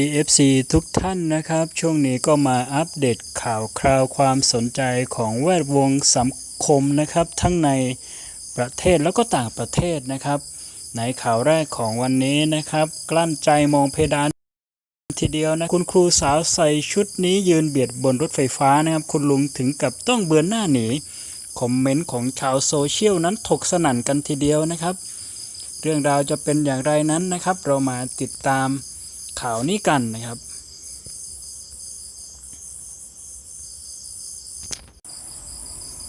EFC ทุกท่านนะครับ ช่วงนี้ก็มาอัปเดตข่าวคราวความสนใจของแวดวงสังคมนะครับ ทั้งในประเทศแล้วก็ต่างประเทศนะครับ ในข่าวแรกของวันนี้นะครับ กลั้นใจมองเพดานทีเดียวนะคุณครูสาวใส่ชุดนี้ยืนเบียดบนรถไฟฟ้านะครับ คุณลุงถึงกับต้องเบือนหน้าหนีคอมเมนต์ของชาวโซเชียลนั้นถกสนั่นกันทีเดียวนะครับ เรื่องราวจะเป็นอย่างไรนั้นนะครับ เรามาติดตาม ข่าวนี้กันนะครับ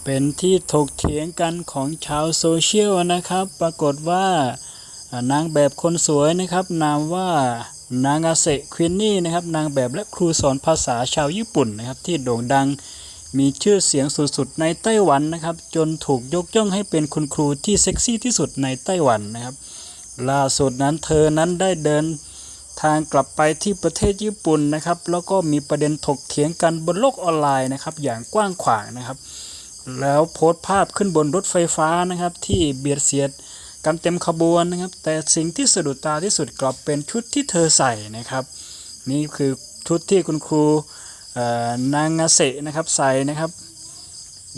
เป็นที่ถกเถียงกันของชาวโซเชียลนะครับ ปรากฏว่านางแบบคนสวยนะครับ นามว่านางอาเซควินนี่นะครับ นางแบบและครูสอนภาษาชาวญี่ปุ่นนะครับ ที่โด่งดังมีชื่อเสียงสุดๆในไต้หวันนะครับ จนถูกยกย่องให้เป็นคุณครูที่เซ็กซี่ที่สุดในไต้หวันนะครับ ล่าสุดนั้นเธอนั้นได้เดิน ทางกลับไปที่ประเทศญี่ปุ่นนะครับ แล้วก็มีประเด็นถกเถียงกันบนโลกออนไลน์นะครับ อย่างกว้างขวางนะครับ แล้วโพสต์ภาพขึ้นบนรถไฟฟ้านะครับ ที่เบียดเสียดกันเต็มขบวนนะครับ แต่สิ่งที่สะดุดตาที่สุดกลับเป็นชุดที่เธอใส่นะครับ นี่คือชุดที่คุณครูนางาเสะนะครับใส่นะครับ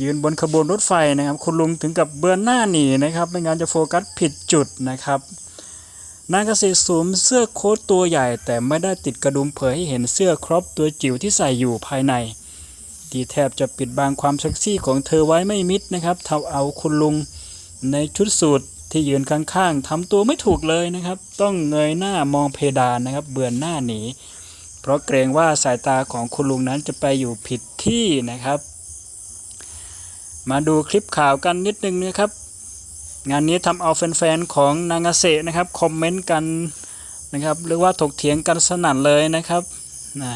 ยืนบนขบวนรถไฟนะครับ คุณลุงถึงกับเบือนหน้าหนีนะครับ ไม่งั้นจะโฟกัสผิดจุดนะครับ นางเกษตรสวมเสื้อโค้ทตัวใหญ่แต่ไม่ได้ติดกระดุมเผยให้เห็นเสื้อครอปตัวจิ๋วที่ใส่อยู่ภายใน ที่แทบจะปิดบังความเซ็กซี่ของเธอไว้ไม่มิดนะครับทำเอาคุณลุงในชุดสูทที่ยืนข้างๆทำตัวไม่ถูกเลยนะครับ ต้องเงยหน้ามองเพดานนะครับเบือนหน้าหนีเพราะเกรงว่าสายตาของคุณลุงนั้นจะไปอยู่ผิดที่นะครับ มาดูคลิปข่าวกันนิดนึงนะครับ งานนี้ทำเอาแฟนๆของนางาเซะนะครับคอมเมนต์กันนะครับหรือว่าถกเถียงกันสนั่นเลยนะครับนะ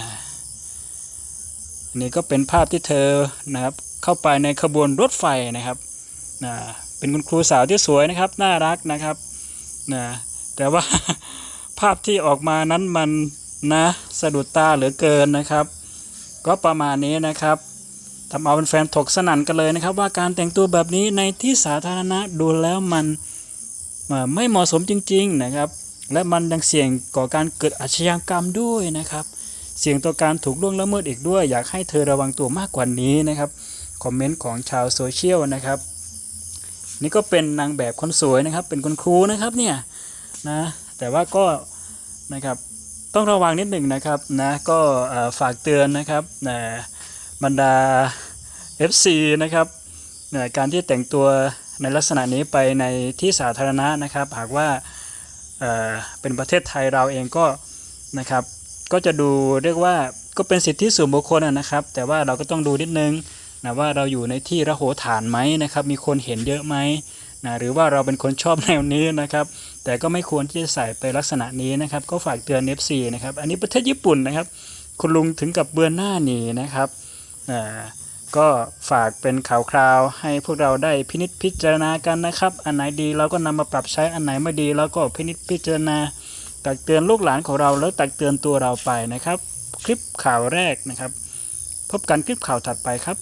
อันนี่ก็เป็นภาพที่เธอนะครับเข้าไปในขบวนรถไฟนะครับเป็นคุณครูสาวที่สวยนะครับน่ารักนะครับนะแต่ว่าภาพที่ออกมานั้นมันนะสะดุดตาเหลือเกินนะครับ ก็ประมาณนี้นะครับ ทำเอาเป็นแฟนๆถกสนั่นกันเลยนะครับ ว่าการแต่งตัวแบบนี้ในที่สาธารณะดูแล้วมันไม่เหมาะสมจริง ๆนะครับ และมันยังเสี่ยงก่อการเกิดอาชญากรรมด้วยนะครับ เสี่ยงต่อการถูกล่วงละเมิดอีกด้วย อยากให้เธอระวังตัวมากกว่านี้นะครับคอมเมนต์ของชาวโซเชียลนะครับนี่ก็เป็นนางแบบคนสวยนะครับ เป็นคุณครูนะครับเนี่ยนะแต่ว่าก็นะครับต้องระวังนิดหนึ่งนะครับนะก็ฝากเตือนนะครับนะ บรรดา FC นะครับการที่แต่งตัวในลักษณะนี้ไปในที่สาธารณะนะครับ หากว่าเเป็นประเทศไทยเราเองก็นะครับ ก็จะดูเรียกว่าก็เป็นสิทธิส่วนบุคคลนะครับ แต่ว่าเราก็ต้องดูนิดนึงนะว่าเราอยู่ในที่ระโหฐานไหมนะครับ มีคนเห็นเยอะไหมนะหรือว่าเราเป็นคนชอบแนวนี้นะครับ แต่ก็ไม่ควรที่จะใส่ไปลักษณะนี้นะครับ ก็ฝากเตือน FC นะครับ อันนี้ประเทศญี่ปุ่นนะครับ คุณลุงถึงกับเบือนหน้าหนีนะครับ ก็ฝากเป็นข่าวคราวให้พวกเราได้พินิจพิจารณากันนะครับ อันไหนดีเราก็นำมาปรับใช้อันไหนไม่ดีเราก็พินิจพิจารณาตักเตือนลูกหลานของเราแล้วตักเตือนตัวเราไปนะครับ คลิปข่าวแรกนะครับ พบกันคลิปข่าวถัดไปครับ